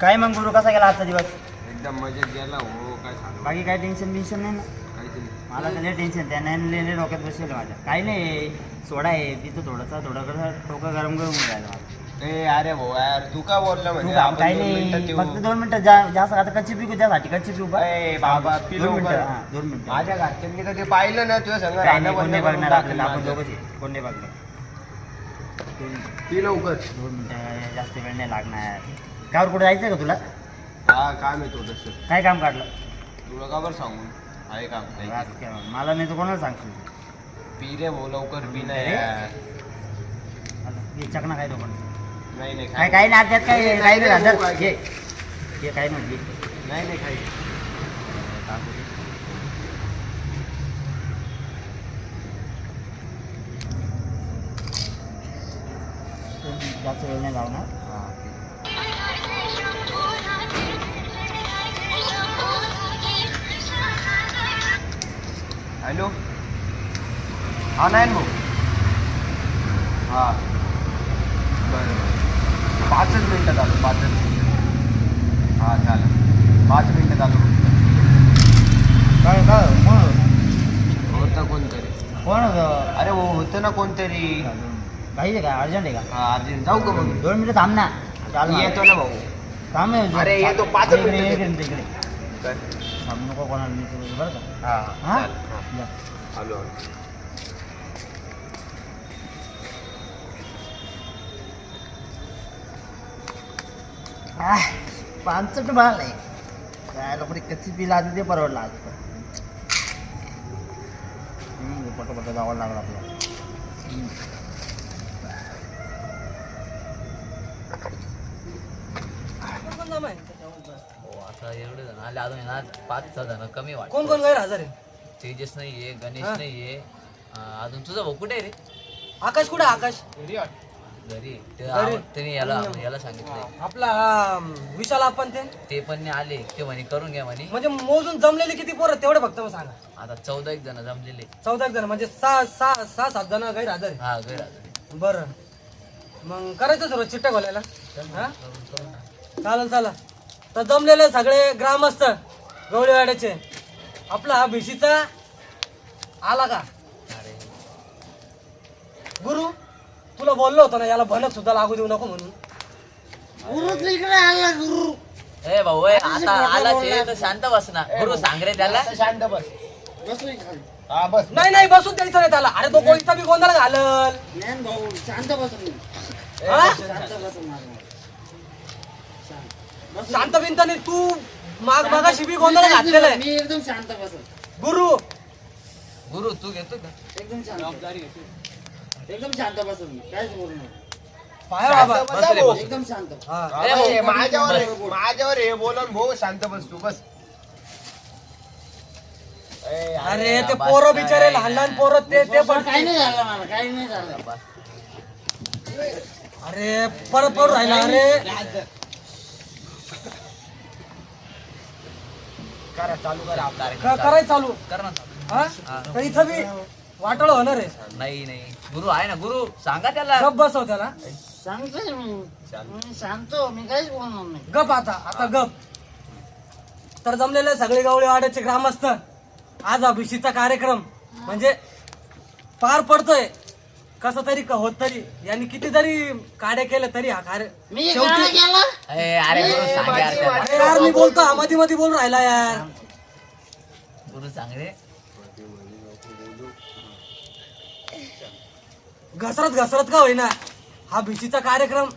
काय मग गुरु कसा गेला आजचा दिवस एकदम मजेत गेला हो काय सांगू बाकी काय टेन्शन बिन्शन नाही ना मला तर लय टेन्शन त्या नाही डोक्यात बसेल माझ्या काही नाही सोडा आहे तिथं थोडंसं थोडं कसं डोकं गरम गरम होऊन राहिलं माझं. ए अरे भाऊ यार तू का बोलला तू म्हणजे का- आपण काही दोन मिनिटात नाही येऊ. फक्त दोन मिनिटं जा- जास्त आता कच्ची पिकू त्यासाठी कच्ची पिकू ए बाबा पिलो दोन मिनिटं का? हां दोन मिनिटं माझ्या घरच्यांनी तर ते पाहिलं ना तुझ्या संग काय राहणं नाही कोण बंद नाही करून बघणार टाकलं आपल्याला आपण माझं. दोघंच आहे. कोण नाही बघणार दोन- पी लवकर दोन मिनिटं जास्त वेळ नाही लागणार कावर कुठे जायचं का तुला? हा काम आहे थोडस काय काम काढलं? तुला का बरं सांगून आहे काम नाही? काय. मला नाही तर कोणाला सांगशील पी रे भाऊ लवकर पी ना अरे. यार. हे चकना काय तो पण नाही नाही काय काही नाही त्यात काय नाही, काही नाही, नाही नाही, घे नाही. काही नाही घे नाही नाही दे. जास्त वेळ नाही लावणार. हॅलो? हा नाही भाऊ. हा. बरं बरं. पाचच मिनटात आलो पाचच मिनटं. हा झालं. पाच मिनटात आलो काय काय कोण होतं? होतं कोणतरी. कोण होतं? अरे हो होतं ना कोणतरी. काही आहे का अर्जंट आहे का? हा अर्जंट. जाऊ का मग? दोन मिनिटं थांब ना. चाल ना. येतो ना भाऊ. थांब. अरे, येतो, पाच मिनिटं. इकडे. काय? थांब नको कोणाला मी तुला बरं का हा हा चालेल. हा. या. आलो आलो आह, पानसट माल आहे काय लोक कच्ची पिला आधी ते परवडला आज तर हम्म, पटोपट जावं लागलं आपलं हम्म. हो आता एवढे जण आले अजून ना पाच सहा जण कमी वाटत. कोण कोण गैर हजर आहे? तेजस नाहीये गणेश हा. नाहीये. अं, अजून तुझा भाऊ कुठे आहे रे? आकाश कुठे आकाश? घरी ते घरी? आव- त्याने याला याला सांगितलंय. आपला हा, विशाल आपण ते? ते पण नाही आले ते म्हणे करून घ्या म्हणे. म्हणजे मोजून जमलेले किती पोरं तेवढे फक्त मग सांगा. आता चौदा एक जण जमलेले चौदा एक जण म्हणजे सहा सहा सहा सात जण गैर हजर आहे हा गैर बरं. मग करायचं सर्व चिट्ट्या घालायला हा? चालेल चालेल. तर जमलेले सगळे ग्रामस्थ गवळीवाड्याचे. आपला हा भिशीचा आला का? अरे. गुरु तुला बोललो होतो ना याला भनक सुद्धा लागू देऊ नको म्हणून. ए भाऊ ए, आता आला ते तर शांत बस ना. गुरु सांग रे त्याला. शांत बस. हा बस. नाही नाही बसून द्यायचं नाही त्याला. अरे तो कोणता बी गोंधळ घालल? हा? शांत बिंत नाही तू माग मागाशी बी गोंधळ घातलेला आहे. मी एकदम शांत बसत गुरु. गुरु तू घेतो का? एकदम शांत. एकदम शांत बसत मी. काहीच बोलू नका. पाय बाबा शांत बसा भाऊ. एकदम शांत. हा. ए, बस, भाऊ, माझ्यावर आहे, माझ्यावर हे बोलून भाऊ शांत बस तू बस. ए, अरे ते पोरं बिचारे लहान लहान पोरं ते ते पण काही नाही झालं मला काही नाही झालं. अरे परत परत राहिला अरे. करा चालू करा आपला क- करायचं चालू. कर ना चालू. हा? तर इथं बी वाटोळ होणार आहे. नाही नाही. गुरु आहे ना गुरु. सांगा त्याला. गप बसव त्याला. सांगतोय मी. मी शांत मी काहीच बोलणार नाही. गप आता आता गप. तर जमलेले सगळे गवळे वाड्याचे ग्रामस्थ आज अभिषेकचा कार्यक्रम म्हणजे पार पडतोय. कसं तरी क- होत तरी यांनी किती जरी काड्या केल्या तरी हा कार्य मी शेवटी- ए, अरे गुरु सांग यार त्याला. अरे यार मी बोलतो हा मध्ये मध्ये बोलून राहिला यार गुरु सांग रे घसरत घसरत का होईना हा भिशीचा कार्यक्रम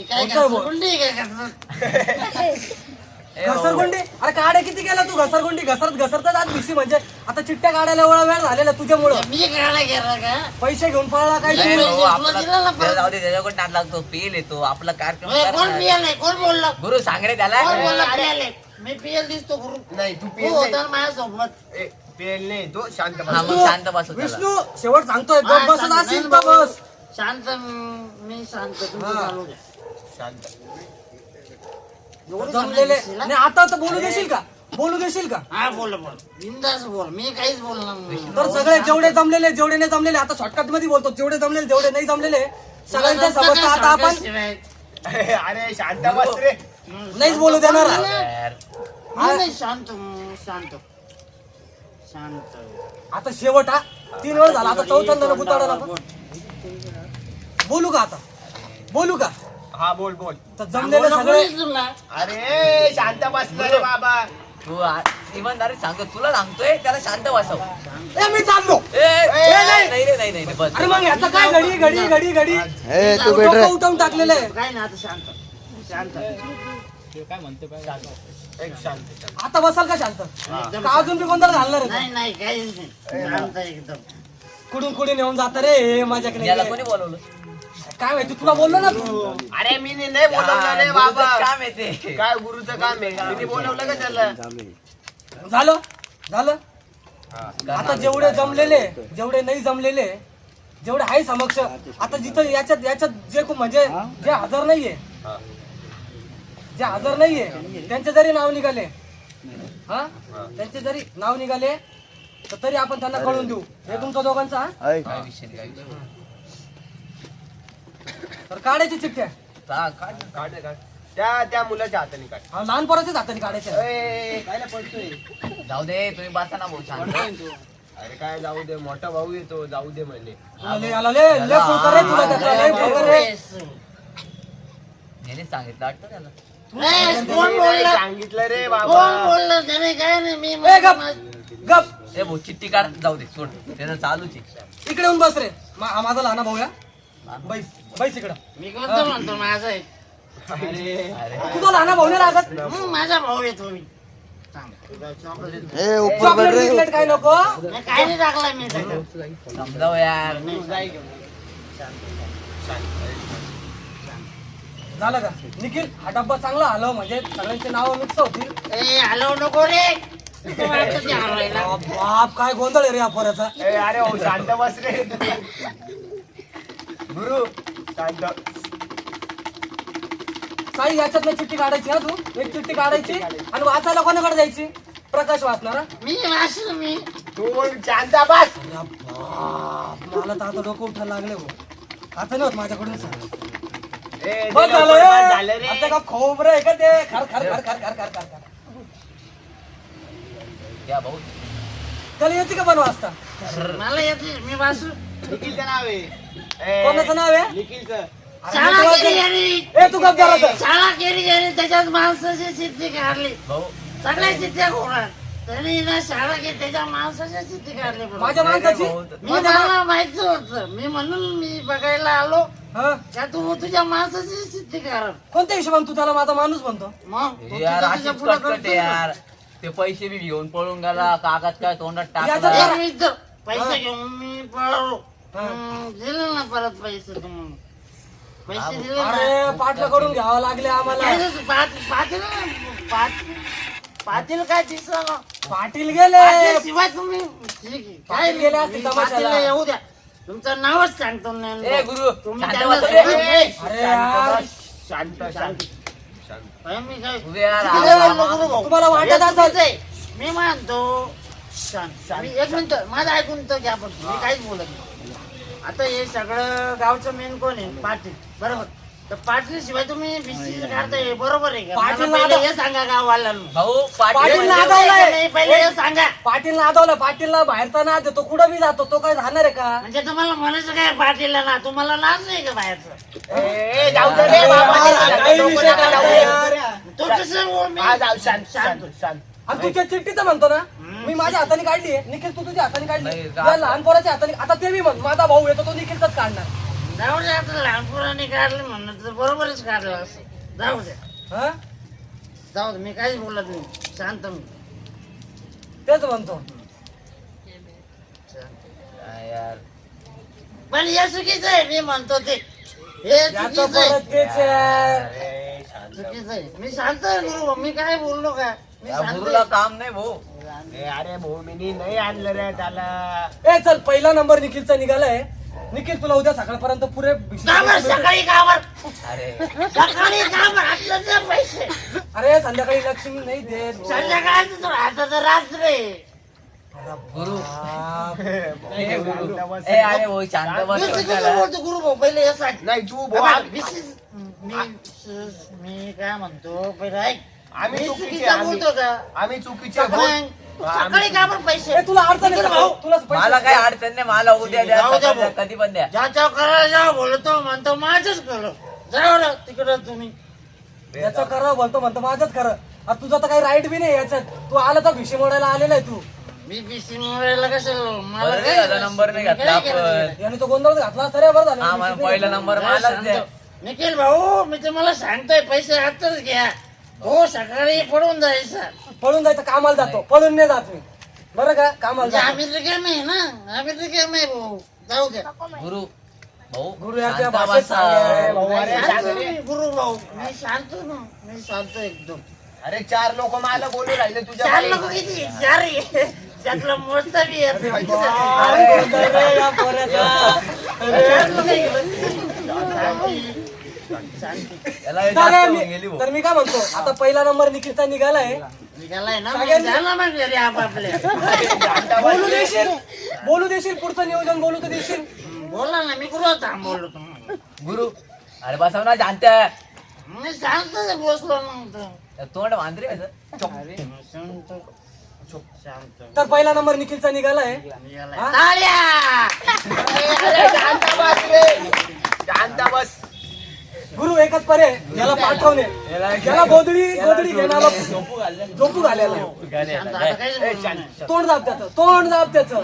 काय बोल. काय? ए, भाऊ. घसरगुंडी? अरे काड्या किती केल्या तू? घसरगुंडी घसरत घसरतच आज भिशी म्हणजे. आता चिट्ट्या काढायला एवढा वेळ झालेला तुझ्यामुळं. मी केलं का? पैसे घेऊन पळाला काय नाही, तू? भाऊ, तुला आपला- दिला ना त्याला जाऊ दे त्याच्याकडे नाद लागतो? पेल येतो. आपला कार्यक्रम कोण करणार. पियल नाही कोण बोललं? गुरु सांग रे त्याला कोण बोललं? पियल मी पियल दिसतो गुरु. नाही तू तू पेल होता ना माझ्यासोबत. ए, पेल नाही तो शांत हा, बस मग शांत बस त्याला. विष्णू शेवट सांगतोय. गप हा, बसत शांत असेल नाही तर भाऊ. बस. शांत म- शांत हा. चालू द्या. शांत. जमलेले नाही आता तर बोलू देशील का? बोलू देशील का? हा बोल बोल. बिंदास बोल मी काहीच बोलणार नाही. तर सगळे जेवढे जमलेले जेवढे नाही जमलेले आता शॉर्टकटमध्ये बोलतो जेवढे जमलेले जेवढे नाही जमलेले सगळ्यांच्या सोबत आता आपण? अरे शांत बस रे. नाहीच बोलू देणार. नाही, शांत शांत. शांत. आता शेवट हा? तीन वेळ झाला आता चौथ्यांदा गुताडाला बोलू का आता? बोलू का? हा बोल बोल. तर जमलेले सगळे तुला. अरे शांत बसलं रे बाबा. तू आ- इमानदारी सांगतो तुला सांगतोय त्याला शांत ए, मी चाललो. ए, नाही नाही रे नाही नाही नाही, बस. अरे मग याचं काय घडी घडी घडी घडी? डोकं उठवून टाकलेलं आहे. काय ना आता शांत. शांत. एक शांत शांत. आता बसाल का शांत? का अजून बी गोंधळ घालणार आहे? नाही नाही शांत एकदम. कुडून कुडून येऊन जात रे? हे माझ्याकडे याला कोणी बोलवलं? काय माहिती तुला बोललो ना तू? अरे मी नाही नाही बोलवलं रे हा, बाबा. काम आहे ते? काय गुरुचं काम आहे? मी नाही बोलवलं का त्याला? झालं? झालं? आता जेवढे जमलेले जेवढे नाही जमलेले जेवढे आहे समक्ष आता जिथं याच्यात याच्यात जे खूप म्हणजे जे हजर नाहीये हा. जे हजर नाहीये त्यांचे जरी नाव निघाले हा? त्यांचे जरी नाव निघाले तर तरी आपण त्यांना कळून देऊ. हे तुमच्या दोघांचा हा? काय विषय नाही, काय विषय नाही. तर काढायची चिठ्ठ्या. काढ. काढ काढ. त्या त्या मुलाच्या हाताने काढ. हा, लहान पोराच्याच हाताने काढायच्या. ए, जाऊ दे तुम्ही बसा ना भाऊ शांत. अरे काय जाऊ दे मोठा भाऊ येतो जाऊ दे म्हणे. तुला लय आला लय लय फुलकर रे तुला त्याचा लय फुलकर रे याने सांगितलं वाटतं त्याला कोण बोललं? सांगितलं रे कोण बाबा. बोललं? त्याने काय नाही मी ए गप गप. ए भाऊ चिठ्ठी काढ जाऊ दे सोड. त्याचं चालूच आहे. इकडे येऊन बस रे. मा- हा माझा लहान भाऊ या बैस. बैस इकडं. मी कोणतं म्हणतो? माझा आहे. तुझा लहान भाऊ नाही लागत माझा भाऊ येतो मी. चॉकलेट बिकलेट काय नको नाही, काय नाही टाकलाय मी त्याच्यात. समजाव यार. झालं का? निखिल हा डब्बा चांगला आलो म्हणजे सगळ्यांचे नाव मिक्स होतील. ए हलव नको रे. तुझं वाटतं ते हलवायला. बाप बाप, काय गोंधळ आहे रे या पोराचा? ए, अरे हो शांत बस रे. गुरु शांत काही याच्यात चिठ्ठी काढायची ना तू? एक चिठ्ठी काढायची आणि वाचायला कोणाकडे जायची? प्रकाश वाचणार हा? मी वाचलो मी. तू शांत बस. मला तर आता डोकं उठायला लागले भाऊ आता नाही होत माझ्याकडून सांग. ए, ते बस झालं लवकर ए. बस झालं रे? आता का खोबरं आहे का ते? खर खर खर खर खर खर खर खर. या भाऊ. त्याला येते का पण वाचता? मला येते मी वाचू. निखिलचं नाव आहे. ए, कोणाचं नाव आहे? शाळा केली ए तू गप. शाळा केली त्याच्यात माणसाची चिठ्ठी काढली. सगळ्या चिठ्ठ्या कोणात त्यांनी ना शाळा केली त्याच्या माणसाच्या चिठ्ठी काढली बरोबर. माझ्या माणसाची? भाऊ, मी माझ्या मा- मला माहिती होत. मी म्हणून मी बघायला आलो. हा? का तू तुझ्या माणसाची काढ. कोणत्या हिशोबाने तू त्याला माझा माणूस म्हणतो? मग तू यार तुझं अशीच तुझं पुढं कटकट आहे करतोय यार. ते पैसे बी घेऊन पळून गेला कागद काय तोंडात याचं टाकला पैसे घेऊन मी पळालो. दिले ना परत पैसे तुम्ही पैसे दिले ना अरे घ्यावं लागले आम्हाला झालं? पाट- पाटील पाट- पाटील काय दिसला ना पाटील गेले शिवाय तुम्ही ठीक आहे. काय पाटील गेले असतील मी तमाशाला. पाटीलला येऊ द्या तुमचं नावच सांगतो नाही. ए गुरु तुम्ही शांत त्यांना- बस रे. ए, ए, अरे यार शांत शांत शांत काय मी काय उभे यार, किती आवा- वेळ गुरु भाऊ? तुम्हाला वाटत असेल- चुकीचं आहे. मी मानतो शांत मी एक मिनिट माझं ऐकून तर घ्या पण मी काहीच बोलत नाही आता हे सगळं गावचं मेन कोण आहे? पाटील. बरोबर. तर पाटील शिवाय तुम्ही बिस्सी काढताय बरोबर आहे का? पाटील मला पहिले नादा- हे सांगा गाववाल्यांना. भाऊ पाटील पाटील नादावलाय. नाही, पहिले हे सांगा. पाटील नादवला पाटीलला बाहेरचा नाद आहे, तो कुठं बी जातो तो काय राहणार आहे का? म्हणजे तुम्हाला म्हणायचं काय पाटीलला ना तुम्हाला नाच नाही का बाहेरचं? ए, जाऊ दे रे बाबा काही नको विषय नका जाऊ नाही दे. यार. तो कसं मी हा, जाऊ, शांत. शांत शांत. आणि तुझ्या चिठ्ठीचं म्हणतो ना? मी माझ्या हाताने काढली निखिल तू तुझ्या हाताने काढली नाही, या लहान पोराच्या हाताने आता ते मी म्हण माझा भाऊ येतो तो निखिलचाच काढणार. जाऊ द्या आता लहान पोरांनी काढले म्हणलं तर बरोबरच काढलं असं. जाऊ द्या हा? जाऊ दे मी काहीच बोलत नाही. शांत मी. तेच म्हणतो. हा, यार. पण हे चुकीचं आहे मी म्हणतो ते. हे याचं चुकीचं आहे. परत तेच यार. ए, शांत. चुकीचं आहे. मी शांत आहे गुरु मी काय बोललो का? मी या शांत गुरुला आहे. काम नाही भाऊ. ए, अरे भूमिनी नाही आणलं रे त्याला ए चल पहिला नंबर निखिलचा निघालाय निखिल तुला उद्या सकाळपर्यंत पुरे सकाळी? अरे सकाळी पैसे अरे संध्याकाळी लक्ष्मी नाही देत संध्याकाळचं तर आता तर रात्र आहे. गुरु बाप. ए, गुरु. ए अरे भाऊ शांत मी त्याला. बोलतो गुरु भाऊ पहिले हे नाही तू बोल मी मी काय म्हणतो पहिलं ऐक आम्ही चुकीचे, चुकीचं आम्ही- बोलतो का आम्ही चुकीचे सकाळी हा, आम्ही- का बरं पैसे ए, तुला अडचण भाऊ? तुला पैसे- मला काही अडचण नाही मला उद्या द्या जाऊ द्या सकाळी द्या, भाऊ. कधी पण द्या ज्याच्या करायला जा बोलतो म्हणतो माझच करो जाऊ तिकडं तुम्ही याचं खरं बोलतो म्हणतो माझंच खरं आता तुझं तर काही राईट बी नाही याच्यात तू आला तर भिशी मोडायला आलेला आहे तू मी बीसी मोबाईलला कशाला मला बरं काय झालं, करायचं? नंबर नाही मी घातला काय करायचं? आपण. याने तो गोंधळ घातला असता रे बरं झालं हा मला पहिला. नंबर काय मलाच द्या सांगतो? निखिल भाऊ मी तुम्हाला सांगतोय पैसे आताच घ्या हो सकाळी पडून जायचा पळून जायचं कामाला जातो पळून नाही जात मी बरं का कामाला म्हणजे जातो आम्ही रिकामे आहे ना आम्ही रिकामे आहे भाऊ जाऊ द्या गुरु भाऊ गुरु याच्या शांत भाषेत बसा. सांगा. भाऊ, अरे शांत शांत रे. मी, गुरु भाऊ मी शांत ना मी शांत एकदम अरे चार लोक मला बोलू राहिले तुझ्या चार. लोक किती चार आहे. त्यातला मोजता बी या. चार लोकं गेले. याला हे तर जास्त मी- होऊन गेली भाऊ. तर मी काय म्हणतो आता पहिला नंबर निखिलचा निघालाय. निघालाय ना मग सगळ्यांनी- झालं मग घरी आपापल्या बोलू देशील? बोलू देशील? पुढचं नियोजन बोलू तर देशील? बोला ना मी कुठं थांबवलो तुम्हाला गुरु. अरे बसव ना जाणत्या मी शांत बसलो नव्हतं तोंड शांत. शांत. तर पहिला नंबर निखिलचा निघालाय. निघालाय. हा? ताळ्या! अरे शांत बस रे शांत बस गुरु एकच पर्याय याला पाठवणे याला गोदडी गोदडी घेण्याला झोपू घालायला. तोंड दाब त्याचं तोंड दाब त्याचं.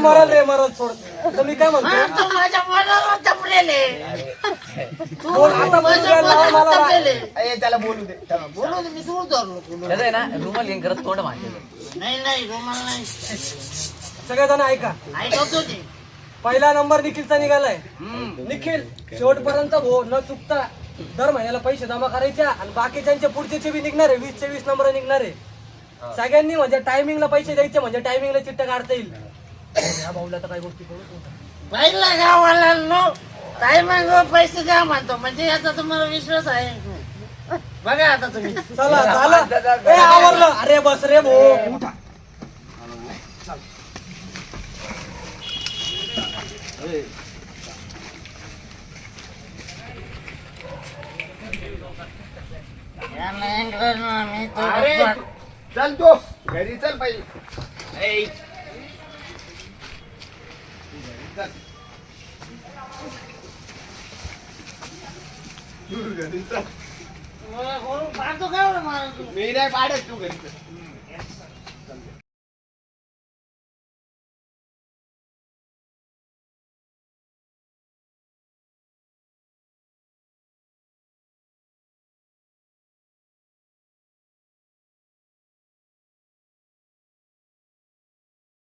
मरल रे मरल सोड. तर मी काय म्हणतो? त्याला बोलू दे. बोलू दे, मी ना रुमाल घेऊन करत तोंड नाही नाही रुमाल नाही. सगळेजण ऐका. ऐकवतो ते पहिला नंबर निखिलचा निघालाय. निखिल शेवटपर्यंत भो न चुकता दर महिन्याला पैसे जमा करायच्या आणि बाकीच्यांचे पुढचे बी निघणार आहे. वीसचे वीस नंबर निघणार आहे. सगळ्यांनी म्हणजे टायमिंगला पैसे द्यायचे म्हणजे टायमिंगला चिट्ट काढता येईल. या भाऊला तर काही गोष्टी नव्हत्या. पहिला गावाला नो काय मग पैसे द्या म्हणतो. म्हणजे याचा तुम्हाला विश्वास आहे. बघा आता तुम्ही. चला झालं. आवरलं. अरे बस रे भो उठा. तो अरे चल तू घरी चल. तू घरी चल. मी नाही पाडत तू घरी चल.